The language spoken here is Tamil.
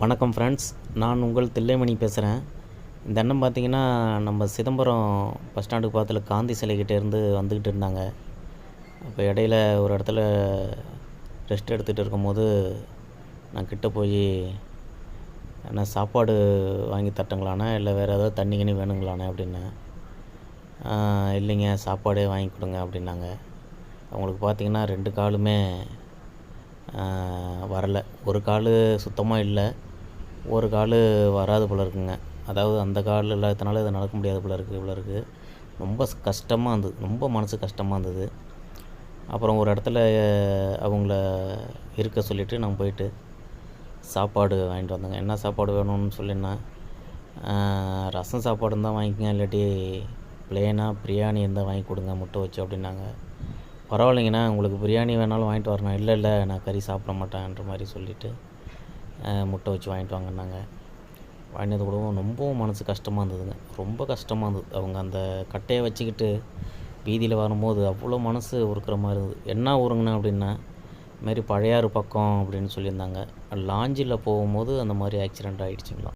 வணக்கம் ஃப்ரெண்ட்ஸ் நான் உங்கள் தில்லைமணி பேசுகிறேன் இந்த அண்ணன் பார்த்தீங்கன்னா நம்ம சிதம்பரம் பஸ் ஸ்டாண்டுக்கு பக்கத்தில் காந்தி சிலைக்கிட்டேருந்து வந்துக்கிட்டு இருந்தாங்க. அப்போ இடையில ஒரு இடத்துல ரெஸ்ட் எடுத்துகிட்டு இருக்கும்போது நான் கிட்ட போய் என்ன சாப்பாடு வாங்கி தட்டுங்களாண்ணே இல்லை வேறு ஏதாவது தண்ணி கிண்ணி வேணுங்களாண்ணே? அப்படின்னேன் இல்லைங்க. சாப்பாடே வாங்கி கொடுங்க. அப்படின்னாங்க. அவங்களுக்கு பார்த்தீங்கன்னா ரெண்டு காலுமே வரல. ஒரு கால் சுத்தமாக இல்லை. ஒரு கால் வராது போல இருக்குங்க. அதாவது அந்த கால் இல்லாததுனால இது நடக்க முடியாது போல இருக்குது இவ்வளோ இருக்குது ரொம்ப கஷ்டமாக இருந்தது. ரொம்ப மனசு கஷ்டமாக இருந்தது. அப்புறம் ஒரு இடத்துல அவங்கள இருக்க சொல்லிவிட்டு நான் போயிட்டு சாப்பாடு வாங்கிட்டு வந்தேங்க. என்ன சாப்பாடு வேணும்னு சொல்லினா ரசம் சாப்பாடு இருந்தால் வாங்கிக்கங்க. இல்லாட்டி பிளேனாக பிரியாணி இருந்தால் வாங்கி கொடுங்க. முட்டை வச்சு அப்படின்னாங்க. பரவாயில்லைங்கண்ணா உங்களுக்கு பிரியாணி வேணாலும் வாங்கிட்டு வரணும் இல்லை இல்லை நான் கறி சாப்பிட மாட்டேன்ற மாதிரி சொல்லிவிட்டு முட்டை வச்சு வாங்கிட்டு வாங்கினாங்க. வாங்கினது கூடவும் ரொம்பவும் மனசு கஷ்டமாக இருந்ததுங்க. ரொம்ப கஷ்டமாக இருந்தது. அவங்க அந்த கட்டையை வச்சுக்கிட்டு வீதியில் வரும்போது அவ்வளோ மனசு உருக்குற மாதிரி இருந்தது. என்ன ஊருங்கண்ணா? அப்படின்னா இதுமாரி பழையாறு பக்கம் அப்படின்னு சொல்லியிருந்தாங்க. லாஞ்சில் போகும்போது அந்த மாதிரி ஆக்சிடெண்ட் ஆகிடுச்சிங்களாம்